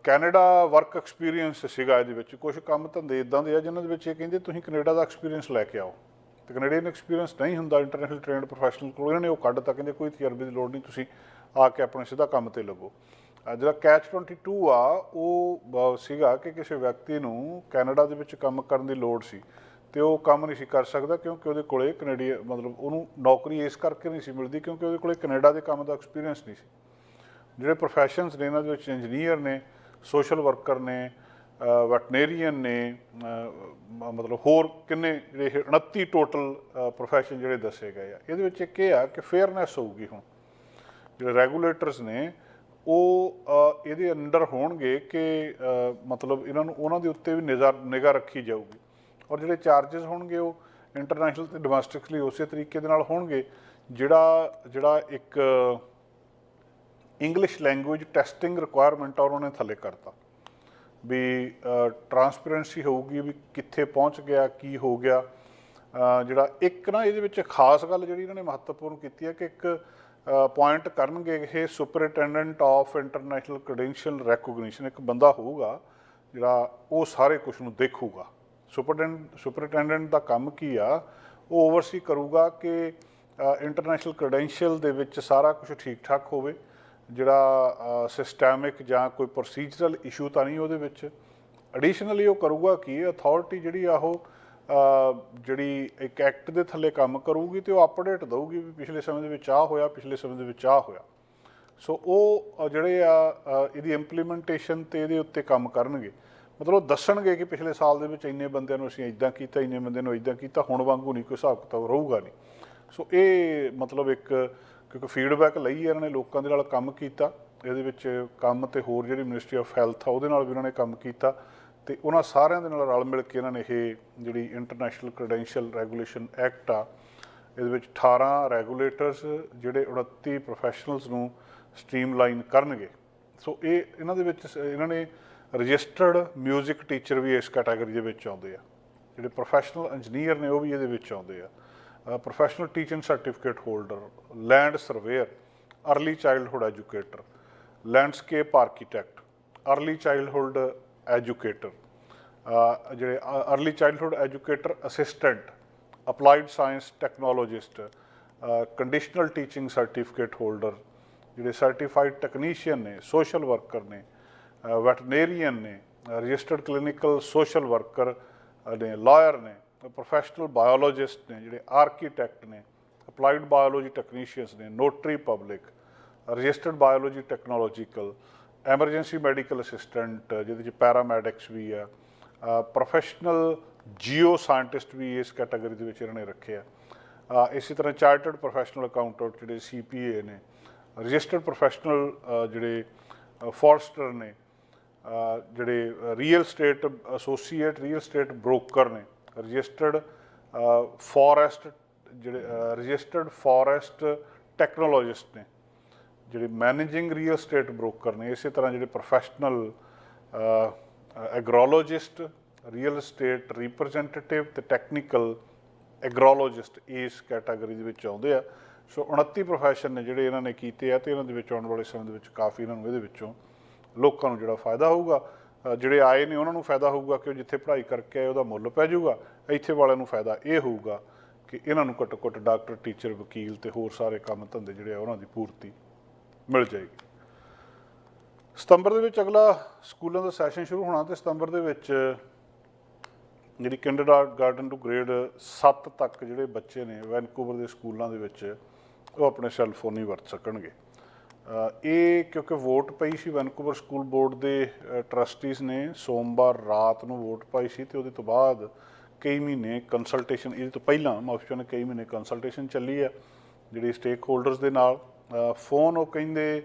ਕੈਨੇਡਾ ਵਰਕ ਐਕਸਪੀਰੀਅੰਸ ਸੀਗਾ ਇਹਦੇ ਵਿੱਚ। ਕੁਝ ਕੰਮ ਧੰਦੇ ਇਦਾਂ ਦੇ ਆ ਜਿਨ੍ਹਾਂ ਦੇ ਵਿੱਚ ਇਹ ਕਹਿੰਦੇ ਤੁਸੀਂ ਕੈਨੇਡਾ ਦਾ ਐਕਸਪੀਰੀਅੰਸ ਲੈ ਕੇ ਆਓ। ਤੇ ਕੈਨੇਡੀਅਨ ਐਕਸਪੀਰੀਅੰਸ ਨਹੀਂ ਹੁੰਦਾ ਇੰਟਰਨੈਸ਼ਨਲ ਟ੍ਰੇਨਡ ਪ੍ਰੋਫੈਸ਼ਨਲ ਕੋਲ, ਇਹਨਾਂ ਨੇ ਉਹ ਕੱਢਤਾ, ਕਹਿੰਦੇ ਕੋਈ ਤਜਰਬੇ ਦੀ ਲੋੜ ਨਹੀਂ, ਤੁਸੀਂ ਆ ਕੇ ਆਪਣੇ ਸਿੱਧਾ ਕੰਮ ਤੇ ਲੱਗੋ। ਜਿਹੜਾ ਕੈਚ 22 ਆ, ਉਹ ਬ- ਸੀਗਾ ਕਿ ਕਿਸੇ ਵਿਅਕਤੀ ਨੂੰ ਕੈਨੇਡਾ ਦੇ ਵਿੱਚ ਕੰਮ ਕਰਨ ਦੀ ਲੋੜ ਸੀ ਤੇ ਉਹ ਕੰਮ ਨਹੀਂ ਸੀ ਕਰ ਸਕਦਾ ਕਿਉਂਕਿ ਉਹਦੇ ਕੋਲੇ ਕੈਨੇਡੀਆ ਮਤਲਬ ਉਹਨੂੰ ਨੌਕਰੀ ਇਸ ਕਰਕੇ ਨਹੀਂ ਸੀ ਮਿਲਦੀ ਕਿਉਂਕਿ ਉਹਦੇ ਕੋਲੇ ਕੈਨੇਡਾ ਦੇ ਕੰਮ ਦਾ ਐਕਸਪੀਰੀਅੰਸ ਨਹੀਂ ਸੀ। ਜਿਹੜੇ ਪ੍ਰੋਫੈਸ਼ਨਸ ਨੇ, ਇਹਨਾਂ ਦੇ ਵਿੱਚ ਇੰਜੀਨੀਅਰ ਨੇ ਸੋਸ਼ਲ ਵਰਕਰ ਨੇ ਵੈਟਨੇਰੀਅਨ ਨੇ ਮਤਲਬ ਹੋਰ ਕਿੰਨੇ ਜਿਹੜੇ ਇਹ 29 ਟੋਟਲ ਪ੍ਰੋਫੈਸ਼ਨ ਜਿਹੜੇ ਦੱਸੇ ਗਏ ਆ। ਇਹਦੇ ਵਿੱਚ ਇੱਕ ਇਹ ਆ ਕਿ ਫੇਅਰਨੈਸ ਹੋਊਗੀ ਹੁਣ। ਜਿਹੜੇ ਰੈਗੂਲੇਟਰਸ ਨੇ ਉਹ ਇਹਦੇ ਅੰਡਰ ਹੋਣਗੇ ਕਿ ਮਤਲਬ ਇਹਨਾਂ ਨੂੰ, ਉਹਨਾਂ ਦੇ ਉੱਤੇ ਵੀ ਨਿਗਾਹ ਨਿਗਾਹ ਰੱਖੀ ਜਾਊਗੀ। ਔਰ ਜਿਹੜੇ ਚਾਰजेस ਹੋਣਗੇ ਉਹ ਇੰਟਰਨੈਸ਼ਨਲ ਤੇ ਡੋਮੈਸਟਿਕਲੀ ਉਸੇ ਤਰੀਕੇ ਦੇ ਨਾਲ ਹੋਣਗੇ, ਜਿਹੜਾ ਜਿਹੜਾ ਇੱਕ ਇੰਗਲਿਸ਼ ਲੈਂਗੁਏਜ ਟੈਸਟਿੰਗ ਰਿਕੁਆਇਰਮੈਂਟ ਆ, ਉਹਨਾਂ ਨੇ ਥੱਲੇ ਕਰਤਾ। ਵੀ ਟਰਾਂਸਪੇਰੈਂਸੀ ਹੋਊਗੀ ਵੀ ਕਿੱਥੇ ਪਹੁੰਚ ਗਿਆ, ਕੀ ਹੋ ਗਿਆ। ਜਿਹੜਾ ਇੱਕ ਨਾ ਇਹਦੇ ਵਿੱਚ ਖਾਸ ਗੱਲ ਜਿਹੜੀ ਇਹਨਾਂ ਨੇ ਮਹੱਤਵਪੂਰਨ ਕੀਤੀ ਹੈ ਕਿ ਇੱਕ ਪੁਆਇੰਟ ਕਰਨਗੇ ਇਹ superintendent of international credential recognition ਇੱਕ ਬੰਦਾ ਹੋਊਗਾ ਜਿਹੜਾ ਉਹ ਸਾਰੇ ਕੁਝ ਨੂੰ ਦੇਖੂਗਾ। ਸੁਪਰਟੈਂਡੈਂਟ ਸੁਪਰਟੈਂਡੈਂਟ ਦਾ ਕੰਮ ਕੀ ਆ? ਉਹ ਓਵਰਸੀ ਕਰੂਗਾ ਕਿ ਇੰਟਰਨੈਸ਼ਨਲ ਕ੍ਰੈਡੈਂਸ਼ੀਅਲ ਦੇ ਵਿੱਚ ਸਾਰਾ ਕੁਝ ਠੀਕ ਠਾਕ ਹੋਵੇ, ਜਿਹੜਾ ਸਿਸਟੈਮਿਕ ਜਾਂ ਕੋਈ ਪ੍ਰੋਸੀਜਰਲ ਇਸ਼ੂ ਤਾਂ ਨਹੀਂ ਉਹਦੇ ਵਿੱਚ। ਐਡੀਸ਼ਨਲੀ ਉਹ ਕਰੂਗਾ ਕਿ? ਅਥਾਰਟੀ ਜਿਹੜੀ ਆ ਉਹ ਜਿਹੜੀ ਇੱਕ ਐਕਟ ਦੇ ਥੱਲੇ ਕੰਮ ਕਰੂਗੀ ਤੇ ਉਹ ਅਪਡੇਟ ਦਊਗੀ ਵੀ ਪਿਛਲੇ ਸਮੇਂ ਦੇ ਵਿੱਚ ਆ ਹੋਇਆ, ਪਿਛਲੇ ਸਮੇਂ ਦੇ ਵਿੱਚ ਆ ਹੋਇਆ। ਸੋ ਉਹ ਜਿਹੜੇ ਆ ਇਹਦੀ ਇੰਪਲੀਮੈਂਟੇਸ਼ਨ ਤੇ ਇਹਦੇ ਉੱਤੇ ਕੰਮ ਕਰਨਗੇ। ਮਤਲਬ ਉਹ ਦੱਸਣਗੇ ਕਿ ਪਿਛਲੇ ਸਾਲ ਦੇ ਵਿੱਚ ਇੰਨੇ ਬੰਦਿਆਂ ਨੂੰ ਅਸੀਂ ਇਦਾਂ ਕੀਤਾ, ਇੰਨੇ ਬੰਦਿਆਂ ਨੂੰ ਇਦਾਂ ਕੀਤਾ, ਹੁਣ ਵਾਂਗੂ ਨਹੀਂ, ਕੋਈ ਹਿਸਾਬ ਕਿਤਾਬ ਰਹੂਗਾ ਨਹੀਂ। ਸੋ ਇਹ ਮਤਲਬ ਇੱਕ, ਕਿਉਂਕਿ ਫੀਡਬੈਕ ਲਈ ਇਹਨਾਂ ਨੇ, ਲੋਕਾਂ ਦੇ ਨਾਲ ਕੰਮ ਕੀਤਾ। ਇਹਦੇ ਵਿੱਚ ਕੰਮ ਤੇ ਹੋਰ ਜਿਹੜੀ ਮਿਨਿਸਟਰੀ ਆਫ ਹੈਲਥ ਆ, ਉਹਦੇ ਨਾਲ ਵੀ ਉਹਨਾਂ ਨੇ ਕੰਮ ਕੀਤਾ। ਤੇ ਉਹਨਾਂ ਸਾਰਿਆਂ ਦੇ ਨਾਲ ਰਲ ਮਿਲ ਕੇ ਇਹਨਾਂ ਨੇ ਇਹ ਜਿਹੜੀ ਇੰਟਰਨੈਸ਼ਨਲ ਕ੍ਰੈਡੈਂਸ਼ੀਅਲ ਰੈਗੂਲੇਸ਼ਨ ਐਕਟ ਆ, ਇਹਦੇ ਵਿੱਚ 18 ਰੈਗੂਲੇਟਰਸ ਜਿਹੜੇ 29 ਪ੍ਰੋਫੈਸ਼ਨਲਸ ਨੂੰ ਸਟ੍ਰੀਮਲਾਈਨ ਕਰਨਗੇ। ਸੋ ਇਹ ਇਹਨਾਂ ਦੇ ਵਿੱਚ ਇਹਨਾਂ ਨੇ ਰਜਿਸਟਰਡ 뮤직 ਟੀਚਰ ਵੀ ਇਸ ਕੈਟਾਗਰੀ ਦੇ ਵਿੱਚ ਆਉਂਦੇ ਆ। ਜਿਹੜੇ ਪ੍ਰੋਫੈਸ਼ਨਲ ਇੰਜੀਨੀਅਰ ਨੇ ਉਹ ਵੀ ਇਹਦੇ ਵਿੱਚ ਆਉਂਦੇ ਆ। Professional teaching certificate holder land surveyor early childhood educator landscape architect early childhood educator. ਜਿਹੜੇ early childhood educator assistant applied science technologist conditional teaching certificate holder ਜਿਹੜੇ ਸਰਟੀਫਾਈਡ ਟੈਕਨੀਸ਼ੀਅਨ ਨੇ ਸੋਸ਼ਲ ਵਰਕਰ ਨੇ ਵੈਟਰਨੇਰੀਅਨ ਨੇ ਰਜਿਸਟਰਡ ਕਲੀਨਿਕਲ ਸੋਸ਼ਲ ਵਰਕਰ ਨੇ lawyer ਨੇ professional biologist ਨੇ, ਜਿਹੜੇ architect ਨੇ ਅਪਲਾਈਡ ਬਾਇਓਲੋਜੀ ਟੈਕਨੀਸ਼ੀਅਨਸ ਨੇ notary public registered biology technological emergency medical assistant ਜਿਹਦੇ ਵਿੱਚ ਪੈਰਾਮੈਡਿਕਸ ਵੀ ਆ ਪ੍ਰੋਫੈਸ਼ਨਲ ਜੀਓ ਸਾਇੰਟਿਸਟ ਵੀ ਇਸ ਕੈਟਾਗਰੀ ਦੇ ਵਿੱਚ ਇਹਨਾਂ ਨੇ ਰੱਖਿਆ। ਅ, ਇਸੇ ਤਰ੍ਹਾਂ ਚਾਰਟਰਡ ਪ੍ਰੋਫੈਸ਼ਨਲ ਅਕਾਊਂਟੈਂਟ ਜਿਹੜੇ ਸੀਪੀਏ ਨੇ ਰਜਿਸਟਰਡ ਪ੍ਰੋਫੈਸ਼ਨਲ ਜਿਹੜੇ ਫੋਰਸਟਰ ਨੇ ਜਿਹੜੇ real estate associate real estate broker ਨੇ ਰਜਿਸਟਰਡ ਫੋਰੈਸਟ ਜਿਹੜੇ ਰਜਿਸਟਰਡ ਫੋਰੈਸਟ ਟੈਕਨੋਲੋਜਿਸਟ ਨੇ। ਜਿਹੜੇ ਮੈਨੇਜਿੰਗ ਰੀਅਲ ਸਟੇਟ ਬ੍ਰੋਕਰ ਨੇ, ਇਸੇ ਤਰ੍ਹਾਂ ਜਿਹੜੇ professional agrologist real estate representative ਤੇ ਟੈਕਨੀਕਲ ਐਗਰੋਲੋਜਿਸਟ ਇਸ ਕੈਟਾਗਰੀ ਦੇ ਵਿੱਚ ਆਉਂਦੇ ਆ। ਸੋ 29 ਪ੍ਰੋਫੈਸ਼ਨ ਨੇ ਜਿਹੜੇ ਇਹਨਾਂ ਨੇ ਕੀਤੇ ਆ ਤੇ ਇਹਨਾਂ ਦੇ ਵਿੱਚ ਆਉਣ ਵਾਲੇ ਸਮੇਂ ਦੇ ਵਿੱਚ ਕਾਫੀ ਇਹਨਾਂ ਨੂੰ ਇਹਦੇ ਵਿੱਚੋਂ ਲੋਕਾਂ ਨੂੰ ਜਿਹੜਾ ਫਾਇਦਾ ਹੋਊਗਾ ਜਿਹੜੇ ਆਏ ਨੇ ਉਹਨਾਂ ਨੂੰ ਫਾਇਦਾ ਹੋਊਗਾ ਕਿ ਉਹ ਜਿੱਥੇ ਪੜ੍ਹਾਈ ਕਰਕੇ ਆਏ ਉਹਦਾ ਮੁੱਲ ਪੈ ਜਾਊਗਾ। ਇੱਥੇ ਵਾਲਿਆਂ ਨੂੰ ਫਾਇਦਾ ਇਹ ਹੋਊਗਾ ਕਿ ਇਹਨਾਂ ਨੂੰ ਘੱਟੋ ਘੱਟ ਡਾਕਟਰ, ਟੀਚਰ, ਵਕੀਲ ਤੇ ਹੋਰ ਸਾਰੇ ਕੰਮ ਧੰਦੇ ਜਿਹੜੇ ਆ ਉਹਨਾਂ ਦੀ ਪੂਰਤੀ ਮਿਲ ਜਾਏਗੀ। ਸਤੰਬਰ ਦੇ ਵਿੱਚ ਅਗਲਾ ਸਕੂਲਾਂ ਦਾ ਸੈਸ਼ਨ ਸ਼ੁਰੂ ਹੋਣਾ ਤੇ ਸਤੰਬਰ ਦੇ ਵਿੱਚ ਜਿਹੜੀ ਕਿੰਡਰਗਾਰਟਨ ਟੂ ਗ੍ਰੇਡ 7 ਤੱਕ ਜਿਹੜੇ ਬੱਚੇ ਨੇ ਵੈਨਕੂਵਰ ਦੇ ਸਕੂਲਾਂ ਦੇ ਵਿੱਚ ਉਹ ਆਪਣੇ ਸੈੱਲ ਫੋਨ ਹੀ ਵਰਤ ਸਕਣਗੇ। ਇਹ ਕਿਉਂਕਿ ਵੋਟ ਪਈ ਸੀ ਵੈਨਕੂਵਰ ਸਕੂਲ ਬੋਰਡ ਦੇ ਟਰਸਟੀਜ਼ ਨੇ ਸੋਮਵਾਰ ਰਾਤ ਨੂੰ ਵੋਟ ਪਾਈ ਸੀ ਤੇ ਉਹਦੇ ਤੋਂ ਬਾਅਦ ਕਈ ਮਹੀਨੇ ਕੰਸਲਟੇਸ਼ਨ ਇਹਦੇ ਤੋਂ ਪਹਿਲਾਂ ਮਾਫੀ ਚਾਹੁੰਦਾ ਕਈ ਮਹੀਨੇ ਕੰਸਲਟੇਸ਼ਨ ਚੱਲੀ ਆ ਜਿਹੜੀ ਸਟੇਕ ਹੋਲਡਰਸ ਦੇ ਨਾਲ ਫੋਨ ਉਹ ਕਹਿੰਦੇ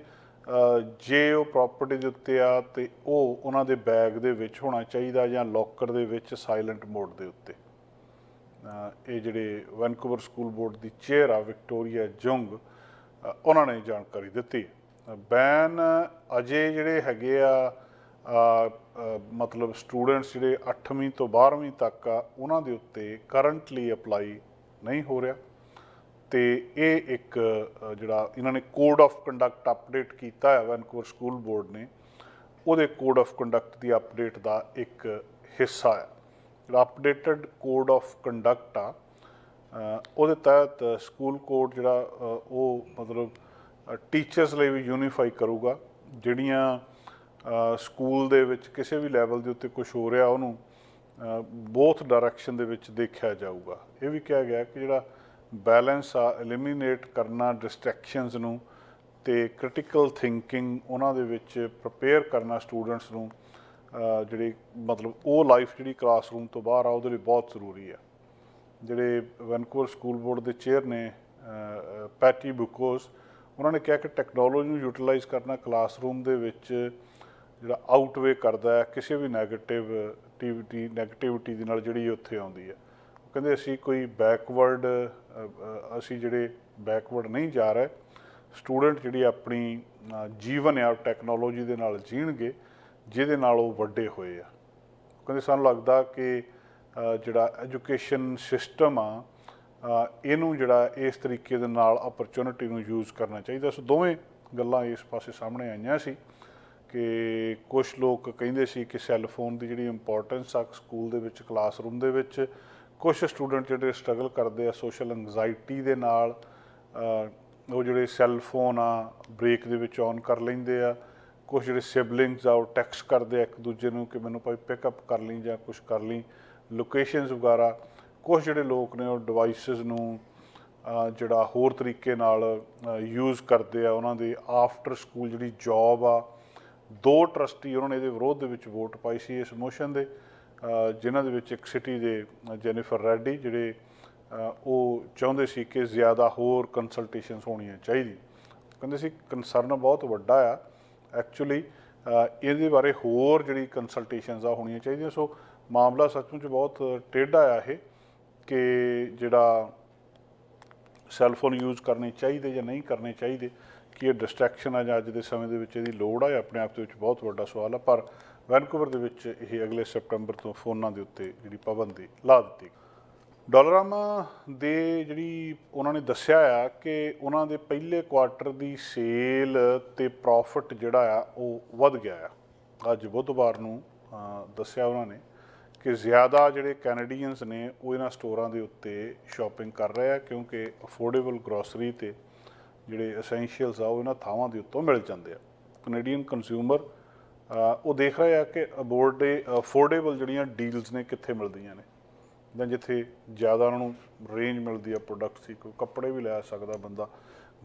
ਜੇ ਉਹ ਪ੍ਰਾਪਰਟੀ ਦੇ ਉੱਤੇ ਆ ਤੇ ਉਹ ਉਹਨਾਂ ਦੇ ਬੈਗ ਦੇ ਵਿੱਚ ਹੋਣਾ ਚਾਹੀਦਾ ਜਾਂ ਲੋਕਰ ਦੇ ਵਿੱਚ ਸਾਇਲੈਂਟ ਮੋਡ ਦੇ ਉੱਤੇ। ਇਹ ਜਿਹੜੇ ਵੈਨਕੂਵਰ ਸਕੂਲ ਬੋਰਡ ਦੀ ਚੇਅਰ ਆ ਵਿਕਟੋਰੀਆ ਜੁੰਗ ਉਹਨਾਂ ਨੇ ਜਾਣਕਾਰੀ ਦਿੱਤੀ। ਬੈਨ ਅਜੇ ਜਿਹੜੇ ਹੈਗੇ ਆ ਮਤਲਬ ਸਟੂਡੈਂਟਸ ਜਿਹੜੇ 8ਵੀਂ ਤੋਂ 12ਵੀਂ ਤੱਕ ਆ, ਉਹਨਾਂ ਦੇ ਉੱਤੇ ਕਰੰਟਲੀ ਅਪਲਾਈ ਨਹੀਂ ਹੋ ਰਿਹਾ। ਤੇ ਇਹ ਇੱਕ ਜਿਹੜਾ ਇਹਨਾਂ ਨੇ ਕੋਡ ਆਫ ਕੰਡਕਟ ਅਪਡੇਟ ਕੀਤਾ ਹੈ ਵੈਨਕੂਵਰ ਸਕੂਲ ਬੋਰਡ ਨੇ। ਉਹਦੇ ਕੋਡ ਆਫ ਕੰਡਕਟ ਦੀ ਅਪਡੇਟ ਦਾ ਇੱਕ ਹਿੱਸਾ ਹੈ। ਜਿਹੜਾ ਅਪਡੇਟਡ ਕੋਡ ਆਫ ਕੰਡਕਟ ਆ ਉਹਦੇ ਤਹਿਤ ਸਕੂਲ ਕੋਡ ਜਿਹੜਾ ਉਹ ਮਤਲਬ ਟੀਚਰਸ ਲਈ ਵੀ ਯੂਨੀਫਾਈ ਕਰੂਗਾ। ਜਿਹੜੀਆਂ ਸਕੂਲ ਦੇ ਵਿੱਚ ਕਿਸੇ ਵੀ ਲੈਵਲ ਦੇ ਉੱਤੇ ਕੁਝ ਹੋ ਰਿਹਾ, ਉਹਨੂੰ ਬੋਥ ਡਾਇਰੈਕਸ਼ਨ ਦੇ ਵਿੱਚ ਦੇਖਿਆ ਜਾਊਗਾ। ਇਹ ਵੀ ਕਿਹਾ ਗਿਆ ਕਿ ਜਿਹੜਾ ਬੈਲੈਂਸ ਆ ਐਲੀਮੀਨੇਟ ਕਰਨਾ ਡਿਸਟਰੈਕਸ਼ਨਸ ਨੂੰ ਤੇ ਕ੍ਰਿਟੀਕਲ ਥਿੰਕਿੰਗ ਉਹਨਾਂ ਦੇ ਵਿੱਚ ਪ੍ਰਪੇਅਰ ਕਰਨਾ ਸਟੂਡੈਂਟਸ ਨੂੰ ਅ, ਜਿਹੜੀ ਮਤਲਬ ਉਹ ਲਾਈਫ ਜਿਹੜੀ ਕਲਾਸਰੂਮ ਤੋਂ ਬਾਹਰ ਆ ਉਹਦੇ ਲਈ ਬਹੁਤ ਜ਼ਰੂਰੀ ਆ। ਜਿਹੜੇ ਵੈਨਕੂਵਰ ਸਕੂਲ ਬੋਰਡ ਦੇ ਚੇਅਰ ਨੇ ਪੈਟੀ ਬੁਕੋਸ ਉਹਨਾਂ ਨੇ ਕਿਹਾ ਕਿ ਟੈਕਨੋਲੋਜੀ ਨੂੰ ਯੂਟਿਲਾਈਜ਼ ਕਰਨਾ ਕਲਾਸਰੂਮ ਦੇ ਵਿੱਚ ਜਿਹੜਾ ਆਊਟਵੇ ਕਰਦਾ ਹੈ ਕਿਸੇ ਵੀ 네ਗੇਟਿਵ ਟੀਵਿਟੀ 네ਗੇਟਿਵਿਟੀ ਦੇ ਨਾਲ ਜਿਹੜੀ ਉੱਥੇ ਆਉਂਦੀ ਹੈ। ਕਹਿੰਦੇ ਅਸੀਂ ਕੋਈ ਬੈਕਵਰਡ ਅਸੀਂ ਜਿਹੜੇ ਬੈਕਵਰਡ ਨਹੀਂ ਜਾ ਰਹੇ ਸਟੂਡੈਂਟ ਜਿਹੜੀ ਆਪਣੀ ਜੀਵਨ ਆ ਟੈਕਨੋਲੋਜੀ ਦੇ ਨਾਲ ਜੀਣਗੇ, ਜਿਹਦੇ ਨਾਲ ਉਹ ਵੱਡੇ ਹੋਏ ਆ। ਕਹਿੰਦੇ ਸਾਨੂੰ ਲੱਗਦਾ ਕਿ ਜਿਹੜਾ ਐਜੂਕੇਸ਼ਨ ਸਿਸਟਮ ਆ ਇਹਨੂੰ ਜਿਹੜਾ ਇਸ ਤਰੀਕੇ ਦੇ ਨਾਲ ਅਪਰਚੂਨਿਟੀ ਨੂੰ ਯੂਜ਼ ਕਰਨਾ ਚਾਹੀਦਾ। ਸੋ ਦੋਵੇਂ ਗੱਲਾਂ ਇਸ ਪਾਸੇ ਸਾਹਮਣੇ ਆਈਆਂ ਸੀ ਕਿ ਕੁਝ ਲੋਕ ਕਹਿੰਦੇ ਸੀ ਕਿ ਸੈੱਲ ਫੋਨ ਦੀ ਜਿਹੜੀ ਇੰਪੋਰਟੈਂਸ ਆ ਸਕੂਲ ਦੇ ਵਿੱਚ ਕਲਾਸਰੂਮ ਦੇ ਵਿੱਚ ਕੁਝ ਸਟੂਡੈਂਟ ਜਿਹੜੇ ਸਟਰਗਲ ਕਰਦੇ ਆ ਸੋਸ਼ਲ ਐਂਗਜ਼ਾਇਟੀ ਦੇ ਨਾਲ ਉਹ ਜਿਹੜੇ ਸੈੱਲ ਫੋਨ ਆ ਬ੍ਰੇਕ ਦੇ ਵਿੱਚ ਔਨ ਕਰ ਲੈਂਦੇ ਆ। ਕੁਝ ਜਿਹੜੇ ਸਿਬਲਿੰਗਸ ਆ, ਉਹ ਟੈਕਸਟ ਕਰਦੇ ਆ ਇੱਕ ਦੂਜੇ ਨੂੰ ਕਿ ਮੈਨੂੰ ਭਾਈ ਪਿਕਅਪ ਕਰ ਲਈ ਜਾਂ ਕੁਝ ਕਰ ਲਈ ਲੋਕੇਸ਼ਨਸ ਵਗੈਰਾ। ਕੁਝ ਜਿਹੜੇ ਲੋਕ ਨੇ ਉਹ ਡਿਵਾਈਸਸ ਨੂੰ ਜਿਹੜਾ ਹੋਰ ਤਰੀਕੇ ਨਾਲ ਯੂਜ਼ ਕਰਦੇ ਆ। ਉਹਨਾਂ ਦੇ ਆਫਟਰ ਸਕੂਲ ਜਿਹੜੀ ਜੌਬ ਆ, ਦੋ ਟਰਸਟੀ ਉਹਨਾਂ ਨੇ ਇਹਦੇ ਵਿਰੋਧ ਦੇ ਵਿੱਚ ਵੋਟ ਪਾਈ ਸੀ ਇਸ ਮੋਸ਼ਨ ਦੇ। ਜਿਨ੍ਹਾਂ ਦੇ ਵਿੱਚ ਇੱਕ ਸਿਟੀ ਦੇ ਜੈਨੀਫਰ ਰੈਡੀ ਜਿਹੜੇ ਉਹ ਚਾਹੁੰਦੇ ਸੀ ਕਿ ਜ਼ਿਆਦਾ ਹੋਰ ਕੰਸਲਟੇਸ਼ਨਸ ਹੋਣੀਆਂ ਚਾਹੀਦੀ ਕਹਿੰਦੇ ਸੀ ਕੰਸਰਨ ਬਹੁਤ ਵੱਡਾ ਆ। ਐਕਚੁਅਲੀ ਇਹਦੇ ਬਾਰੇ ਹੋਰ ਜਿਹੜੀ ਕੰਸਲਟੇਸ਼ਨਸ ਆ ਹੋਣੀਆਂ ਚਾਹੀਦੀਆਂ। ਸੋ ਮਾਮਲਾ ਸੱਚਮੁੱਚ ਬਹੁਤ ਟੇਢਾ ਆ ਇਹ ਕਿ ਜਿਹੜਾ ਸੈੱਲਫੋਨ ਯੂਜ਼ ਕਰਨੇ ਚਾਹੀਦੇ ਜਾਂ ਨਹੀਂ ਕਰਨੇ ਚਾਹੀਦੇ, ਕਿ ਇਹ ਡਿਸਟਰੈਕਸ਼ਨ ਆ ਜਾਂ ਅੱਜ ਦੇ ਸਮੇਂ ਦੇ ਵਿੱਚ ਇਹਦੀ ਲੋੜ ਆ ਆਪਣੇ ਆਪ ਦੇ ਵਿੱਚ ਬਹੁਤ ਵੱਡਾ ਸਵਾਲ ਆ। ਪਰ ਵੈਨਕੂਵਰ ਦੇ ਵਿੱਚ ਇਹ ਅਗਲੇ ਸਪਟੈਂਬਰ ਤੋਂ ਫੋਨਾਂ ਦੇ ਉੱਤੇ ਜਿਹੜੀ ਪਾਬੰਦੀ ਲਾ ਦਿੱਤੀ ਡਾਲਰਾਮਾ ਦੇ ਜਿਹੜੀ ਉਹਨਾਂ ਨੇ ਦੱਸਿਆ ਆ ਕਿ ਉਹਨਾਂ ਦੇ ਪਹਿਲੇ ਕੁਆਰਟਰ ਦੀ ਸੇਲ ਤੇ ਪ੍ਰੋਫਿਟ ਜਿਹੜਾ ਆ ਉਹ ਵੱਧ ਗਿਆ ਆ। ਅੱਜ ਬੁੱਧਵਾਰ ਨੂੰ ਦੱਸਿਆ ਉਹਨਾਂ ਨੇ ਕਿ ਜ਼ਿਆਦਾ ਜਿਹੜੇ ਕੈਨੇਡੀਅਨਸ ਨੇ ਉਹ ਇਹਨਾਂ ਸਟੋਰਾਂ ਦੇ ਉੱਤੇ ਸ਼ਾਪਿੰਗ ਕਰ ਰਹੇ ਆ ਕਿਉਂਕਿ ਅਫੋਰਡੇਬਲ ਗਰੋਸਰੀ ਤੇ ਜਿਹੜੇ ਐਸੈਂਸ਼ੀਅਲਸ ਆ ਉਹ ਇਹਨਾਂ ਥਾਵਾਂ ਦੇ ਉੱਤੋਂ ਮਿਲ ਜਾਂਦੇ ਆ। ਕੈਨੇਡੀਅਨ ਕੰਜ਼ਿਊਮਰ ਉਹ ਦੇਖ ਰਹੇ ਆ ਕਿ ਅਬੋਰਡ ਅਫੋਰਡੇਬਲ ਜਿਹੜੀਆਂ ਡੀਲਸ ਨੇ ਕਿੱਥੇ ਮਿਲਦੀਆਂ ਨੇ? ਜਾਂ ਜਿੱਥੇ ਜ਼ਿਆਦਾ ਉਹਨਾਂ ਨੂੰ ਰੇਂਜ ਮਿਲਦੀ ਆ ਪ੍ਰੋਡਕਟਸ ਦੀ, ਕੋਈ ਕੱਪੜੇ ਵੀ ਲੈ ਸਕਦਾ ਬੰਦਾ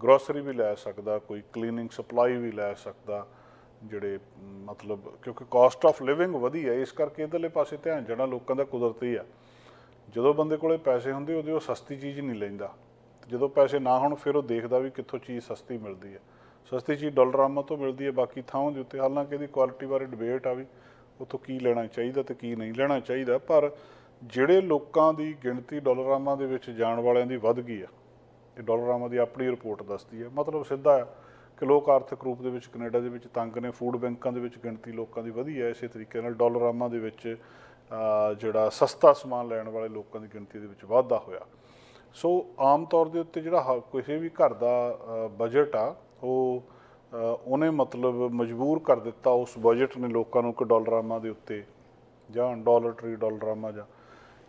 ਗਰੋਸਰੀ ਵੀ ਲੈ ਸਕਦਾ, ਕੋਈ ਕਲੀਨਿੰਗ ਸਪਲਾਈ ਵੀ ਲੈ ਸਕਦਾ, ਜਿਹੜੇ, ਮਤਲਬ ਕਿਉਂਕਿ ਕਾਸਟ ਆਫ ਲਿਵਿੰਗ ਵਧੀ ਹੈ ਇਸ ਕਰਕੇ ਇਧਰਲੇ ਪਾਸੇ ਧਿਆਨ ਜਾਣਾ ਲੋਕਾਂ ਦਾ ਕੁਦਰਤੀ ਆ। ਜਦੋਂ ਬੰਦੇ ਕੋਲੇ ਪੈਸੇ ਹੁੰਦੇ, ਉਹਦੇ ਉਹ ਸਸਤੀ ਚੀਜ਼ ਨਹੀਂ ਲੈਂਦਾ। ਜਦੋਂ ਪੈਸੇ ਨਾ ਹੋਣ, ਫਿਰ ਉਹ ਦੇਖਦਾ ਵੀ ਕਿੱਥੋਂ ਚੀਜ਼ ਸਸਤੀ ਮਿਲਦੀ ਹੈ ਸਸਤੀ ਚੀਜ਼ ਡਾਲਰਾਮਾ ਤੋਂ ਮਿਲਦੀ ਹੈ, ਬਾਕੀ ਥਾਵਾਂ ਦੇ ਉੱਤੇ। ਹਾਲਾਂਕਿ ਇਹਦੀ ਕੁਆਲਿਟੀ ਬਾਰੇ ਡਿਬੇਟ ਆ ਵੀ ਉੱਥੋਂ ਕੀ ਲੈਣਾ ਚਾਹੀਦਾ ਤੇ ਕੀ ਨਹੀਂ ਲੈਣਾ ਚਾਹੀਦਾ, ਪਰ ਜਿਹੜੇ ਲੋਕਾਂ ਦੀ ਗਿਣਤੀ ਡਾਲਰਾਮਾ ਦੇ ਵਿੱਚ ਜਾਣ ਵਾਲਿਆਂ ਦੀ ਵੱਧ ਗਈ ਆ, ਇਹ ਡਾਲਰਾਮਾ ਦੀ ਆਪਣੀ ਰਿਪੋਰਟ ਦੱਸਦੀ ਹੈ ਮਤਲਬ ਸਿੱਧਾ ਹੈ ਕਿ ਲੋਕ ਆਰਥਿਕ ਰੂਪ ਦੇ ਵਿੱਚ ਕੈਨੇਡਾ ਦੇ ਵਿੱਚ ਤੰਗ ਨੇ ਫੂਡ ਬੈਂਕਾਂ ਦੇ ਵਿੱਚ ਗਿਣਤੀ ਲੋਕਾਂ ਦੀ ਵਧੀ ਹੈ ਇਸੇ ਤਰੀਕੇ ਨਾਲ ਡਾਲਰਾਮਾ ਦੇ ਵਿੱਚ ਜਿਹੜਾ ਸਸਤਾ ਸਮਾਨ ਲੈਣ ਵਾਲੇ ਲੋਕਾਂ ਦੀ ਗਿਣਤੀ ਦੇ ਵਿੱਚ ਵਾਧਾ ਹੋਇਆ। ਸੋ ਆਮ ਤੌਰ ਦੇ ਉੱਤੇ ਜਿਹੜਾ ਹ- ਕਿਸੇ ਵੀ ਘਰ ਦਾ ਬਜਟ ਆ ਉਹ ਉਹਨੇ ਮਤਲਬ ਮਜਬੂਰ ਕਰ ਦਿੱਤਾ ਉਸ ਬਜਟ ਨੇ ਲੋਕਾਂ ਨੂੰ ਕਿ ਡਾਲਰਾਮਾ ਦੇ ਉੱਤੇ ਜਾਂ ਡਾਲਰ ਟਰੀ ਡਾਲਰਾਮਾ ਜਾਂ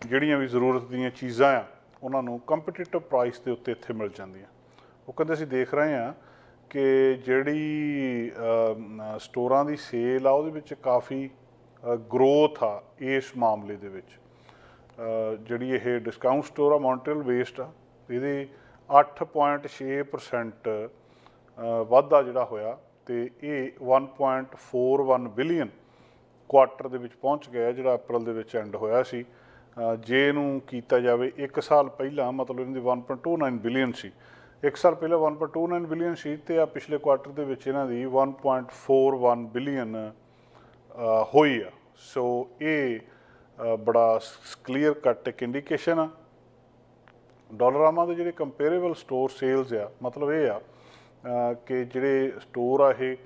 ਜਿਹੜੀਆਂ ਵੀ ਜ਼ਰੂਰਤ ਦੀਆਂ ਚੀਜ਼ਾਂ ਆ ਉਹਨਾਂ ਨੂੰ ਕੰਪੀਟੀਟਿਵ ਪ੍ਰਾਈਸ ਦੇ ਉੱਤੇ ਇੱਥੇ ਮਿਲ ਜਾਂਦੀਆਂ। ਉਹ ਕਹਿੰਦੇ ਅਸੀਂ ਦੇਖ ਰਹੇ ਹਾਂ ਕਿ ਜਿਹੜੀ ਸਟੋਰਾਂ ਦੀ ਸੇਲ ਆ ਉਹਦੇ ਵਿੱਚ ਕਾਫੀ ਗਰੋਥ ਆ ਇਸ ਮਾਮਲੇ ਦੇ ਵਿੱਚ। ਜਿਹੜੀ ਇਹ ਡਿਸਕਾਊਂਟ ਸਟੋਰ ਆ ਮੌਂਟਰੀਅਲ ਬੇਸਡ ਆ ਇਹਦੇ 8.6% ਅ, ਵਾਧਾ ਜਿਹੜਾ ਹੋਇਆ ਤੇ ਇਹ 1.41 ਬਿਲੀਅਨ ਕੁਆਟਰ ਦੇ ਵਿੱਚ ਪਹੁੰਚ ਗਿਆ, ਜਿਹੜਾ ਅਪ੍ਰੈਲ ਦੇ ਵਿੱਚ ਐਂਡ ਹੋਇਆ ਸੀ। ਜੇ ਨੂੰ ਕੀਤਾ ਜਾਵੇ 1 ਸਾਲ ਪਹਿਲਾਂ ਮਤਲਬ ਇਹਨਾਂ ਇਹਦੀ 1.29 ਬਿਲੀਅਨ ਸੀ। 1 ਸਾਲ ਪਹਿਲਾਂ 1.29 ਬਿਲੀਅਨ ਸੀ ਤੇ ਆ ਪਿਛਲੇ ਕੁਆਟਰ ਦੇ ਵਿੱਚ ਇਹਨਾਂ ਦੀ 1.41 ਬਿਲੀਅਨ ਹੋਈ ਆ। ਸੋ ਇਹ ਬੜਾ ਕਲੀਅਰ ਕੱਟ ਇੱਕ ਇੰਡੀਕੇਸ਼ਨ ਆ। ਡਾਲਰਾਮਾ ਦੇ ਜਿਹੜੇ ਕੰਪੇਰੇਬਲ ਸਟੋਰ ਸੇਲਸ ਆ, ਮਤਲਬ ਇਹ ਆ ਕਿ ਜਿਹੜੇ ਸਟੋਰ ਆ ਇਹ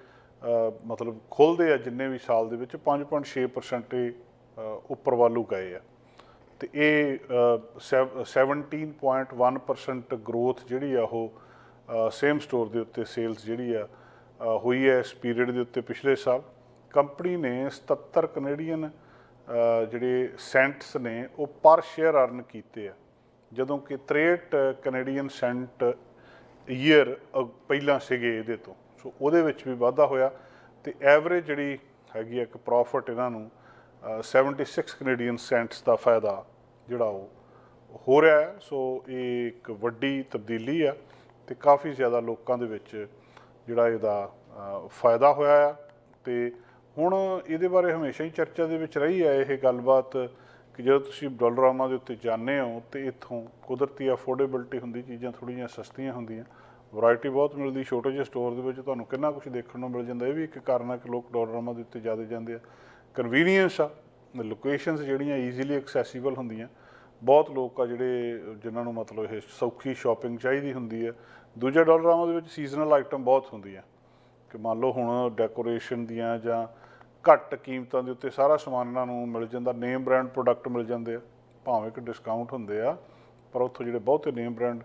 ਮਤਲਬ ਖੁੱਲਦੇ ਆ ਜਿੰਨੇ ਵੀ ਸਾਲ ਦੇ ਵਿੱਚ 5.6% ਇਹ ਉੱਪਰ ਵੱਲ ਗਏ ਆ। ਤੇ ਇਹ ਅ, ਸੈਵ- 17.1% ਗਰੋਥ ਜਿਹੜੀ ਆ ਉਹ ਸੇਮ ਸਟੋਰ ਦੇ ਉੱਤੇ ਸੇਲਸ ਜਿਹੜੀ ਆ ਹੋਈ ਹੈ ਇਸ ਪੀਰੀਅਡ ਦੇ ਉੱਤੇ ਪਿਛਲੇ ਸਾਲ। ਕੰਪਨੀ ਨੇ 77 ਕੈਨੇਡੀਅਨ ਜਿਹੜੇ ਸੈਂਟਸ ਨੇ ਉਹ ਪਰ ਸ਼ੇਅਰ ਅਰਨ ਕੀਤੇ ਆ। ਜਦੋਂ ਕਿ 63 ਕੈਨੇਡੀਅਨ ਸੈਂਟ ਈਅਰ ਪਹਿਲਾਂ ਸੀਗੇ ਇਹਦੇ ਤੋਂ। ਸੋ ਉਹਦੇ ਵਿੱਚ ਵੀ ਵਾਧਾ ਹੋਇਆ। ਤੇ ਐਵਰੇਜ ਜਿਹੜੀ ਹੈਗੀ ਆ ਇੱਕ ਪ੍ਰੋਫਿਟ ਇਹਨਾਂ ਨੂੰ ਅ, 76 ਕੈਨੇਡੀਅਨ ਸੈਂਟਸ ਦਾ ਫਾਇਦਾ ਜਿਹੜਾ ਉਹ ਹੋ ਰਿਹਾ ਹੈ। ਸੋ ਇਹ ਇੱਕ ਵੱਡੀ ਤਬਦੀਲੀ ਆ ਤੇ ਕਾਫੀ ਜ਼ਿਆਦਾ ਲੋਕਾਂ ਦੇ ਵਿੱਚ ਜਿਹੜਾ ਇਹਦਾ ਫਾਇਦਾ ਹੋਇਆ ਆ। ਤੇ ਹੁਣ ਇਹਦੇ ਬਾਰੇ ਹਮੇਸ਼ਾ ਹੀ ਚਰਚਾ ਦੇ ਵਿੱਚ ਰਹੀ ਹੈ ਇਹ ਗੱਲਬਾਤ। ਕਿ ਜਦੋਂ ਤੁਸੀਂ ਡਾਲਰਾਮਾ ਦੇ ਉੱਤੇ ਜਾਂਦੇ ਹੋ ਤੇ ਇੱਥੋਂ ਕੁਦਰਤੀ ਅਫੋਰਡੇਬਿਲਟੀ ਹੁੰਦੀ, ਚੀਜ਼ਾਂ ਥੋੜ੍ਹੀਆਂ ਸਸਤੀਆਂ ਹੁੰਦੀਆਂ ਵੈਰਾਈਟੀ ਬਹੁਤ ਮਿਲਦੀ ਛੋਟੇ ਜਿਹੇ ਸਟੋਰ ਦੇ ਵਿੱਚ ਤੁਹਾਨੂੰ ਕਿੰਨਾ ਕੁਝ ਦੇਖਣ ਨੂੰ ਮਿਲ ਜਾਂਦਾ। ਇਹ ਵੀ ਇੱਕ ਕਾਰਨ ਹੈ ਕਿ ਲੋਕ ਡਾਲਰਾਮਾ ਦੇ ਉੱਤੇ ਜ਼ਿਆਦਾ ਜਾਂਦੇ ਆ। ਕਨਵੀਨੀਅੰਸ ਆ ਲੋਕੇਸ਼ਨਸ ਜਿਹੜੀਆਂ ਈਜ਼ੀਲੀ ਐਕਸੈਸੀਬਲ ਹੁੰਦੀਆਂ। ਬਹੁਤ ਲੋਕ ਆ ਜਿਹੜੇ, ਜਿਨ੍ਹਾਂ ਨੂੰ ਮਤਲਬ ਇਹ ਸੌਖੀ ਸ਼ਾਪਿੰਗ ਚਾਹੀਦੀ ਹੁੰਦੀ ਹੈ ਦੂਜੇ ਡਾਲਰਾਮਾ ਦੇ ਵਿੱਚ ਸੀਜ਼ਨਲ ਆਈਟਮ ਬਹੁਤ ਹੁੰਦੀਆਂ ਕਿ ਮੰਨ ਲਓ ਹੁਣ ਡੈਕੋਰੇਸ਼ਨ ਦੀਆਂ ਜਾਂ ਘੱਟ ਕੀਮਤਾਂ ਦੇ ਉੱਤੇ ਸਾਰਾ ਸਮਾਨ ਇਹਨਾਂ ਨੂੰ ਮਿਲ ਜਾਂਦਾ ਨੇਮ ਬ੍ਰਾਂਡ ਪ੍ਰੋਡਕਟ ਮਿਲ ਜਾਂਦੇ ਆ, ਭਾਵੇਂ ਕਿ ਡਿਸਕਾਊਂਟ ਹੁੰਦੇ ਆ, ਪਰ ਉੱਥੋਂ ਜਿਹੜੇ ਬਹੁਤੇ ਨੇਮ ਬ੍ਰਾਂਡ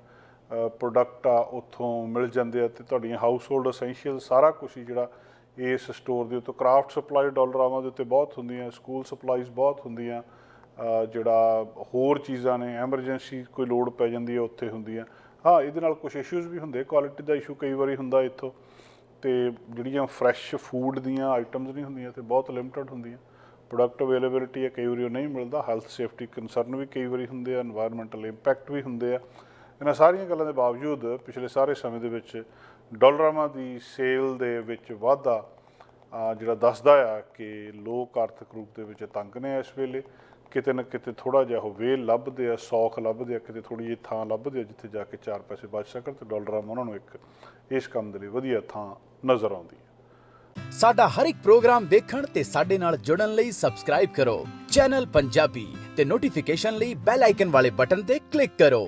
ਪ੍ਰੋਡਕਟ ਆ, ਉੱਥੋਂ ਮਿਲ ਜਾਂਦੇ ਆ ਤੇ ਤੁਹਾਡੀਆਂ ਹਾਊਸ ਹੋਲਡ ਅਸੈਂਸ਼ੀਅਲ ਸਾਰਾ ਕੁਝ ਹੀ ਜਿਹੜਾ ਇਸ ਸਟੋਰ ਦੇ ਉੱਤੇ ਕਰਾਫਟ ਸਪਲਾਈ ਡਾਲਰਾਵਾਂ ਦੇ ਉੱਤੇ ਬਹੁਤ ਹੁੰਦੀਆਂ ਸਕੂਲ ਸਪਲਾਈਜ਼ ਬਹੁਤ ਹੁੰਦੀਆਂ ਜਿਹੜਾ ਹੋਰ ਚੀਜ਼ਾਂ ਨੇ ਐਮਰਜੈਂਸੀ ਕੋਈ ਲੋੜ ਪੈ ਜਾਂਦੀ ਹੈ ਉੱਥੇ ਹੁੰਦੀਆਂ। ਹਾਂ, ਇਹਦੇ ਨਾਲ ਕੁਝ ਇਸ਼ੂਜ਼ ਵੀ ਹੁੰਦੇ ਕੁਆਲਿਟੀ ਦਾ ਇਸ਼ੂ ਕਈ ਵਾਰੀ ਹੁੰਦਾ ਇੱਥੋਂ। ਤੇ ਜਿਹੜੀਆਂ ਫਰੈਸ਼ ਫੂਡ ਦੀਆਂ ਆਈਟਮਸ ਨਹੀਂ ਹੁੰਦੀਆਂ ਤੇ ਬਹੁਤ ਲਿਮਟਿਡ ਹੁੰਦੀਆਂ। ਪ੍ਰੋਡਕਟ ਅਵੇਲੇਬਿਲਟੀ ਹੈ ਕਈ ਵਾਰੀ ਉਹ ਨਹੀਂ ਮਿਲਦਾ ਹੈਲਥ ਸੇਫਟੀ ਕਨਸਰਨ ਵੀ ਕਈ ਵਾਰੀ ਹੁੰਦੇ ਆ এনवायरमेंटਲ ਇੰਪੈਕਟ ਵੀ ਹੁੰਦੇ ਆ। ਇਹਨਾਂ ਸਾਰੀਆਂ ਗੱਲਾਂ ਦੇ ਬਾਵਜੂਦ ਪਿਛਲੇ ਸਾਰੇ ਸਮੇਂ ਦੇ ਵਿੱਚ ਡਾਲਰਾਮਾ ਦੀ ਸੇਲ ਦੇ ਵਿੱਚ ਵਾਧਾ ਜਿਹੜਾ ਦੱਸਦਾ ਆ ਕਿ ਲੋਕ ਆਰਥਿਕ ਰੂਪ ਦੇ ਵਿੱਚ ਤੰਗ ਨੇ ਇਸ ਵੇਲੇ। ਕਿਤੇ ਨਾ ਕਿਤੇ ਥੋੜਾ ਜਿਹਾ ਉਹ ਵੇਲ ਲੱਭਦੇ ਆ, ਸੌਖ ਲੱਭਦੇ ਆ, ਕਿਤੇ ਥੋੜੀ ਜਿਹੀ ਥਾਂ ਲੱਭਦੇ ਆ, ਜਿੱਥੇ ਜਾ ਕੇ ਚਾਰ ਪੈਸੇ ਬਚ ਸਕਣ ਤੇ ਡਾਲਰਾਮਾ ਉਹਨਾਂ ਨੂੰ ਇੱਕ ਇਸ ਕੰਮ ਦੇ ਲਈ ਵਧੀਆ ਥਾਂ ਨਜ਼ਰ ਆਉਂਦੀ ਹੈ। ਸਾਡਾ ਹਰ ਇੱਕ ਪ੍ਰੋਗਰਾਮ ਦੇਖਣ ਤੇ ਸਾਡੇ ਨਾਲ ਜੁੜਨ ਲਈ ਸਬਸਕ੍ਰਾਈਬ ਕਰੋ। ਚੈਨਲ ਪੰਜਾਬੀ ਤੇ ਨੋਟੀਫਿਕੇਸ਼ਨ ਲਈ ਬੈਲ ਆਈਕਨ ਵਾਲੇ ਬਟਨ ਤੇ ਕਲਿੱਕ ਕਰੋ।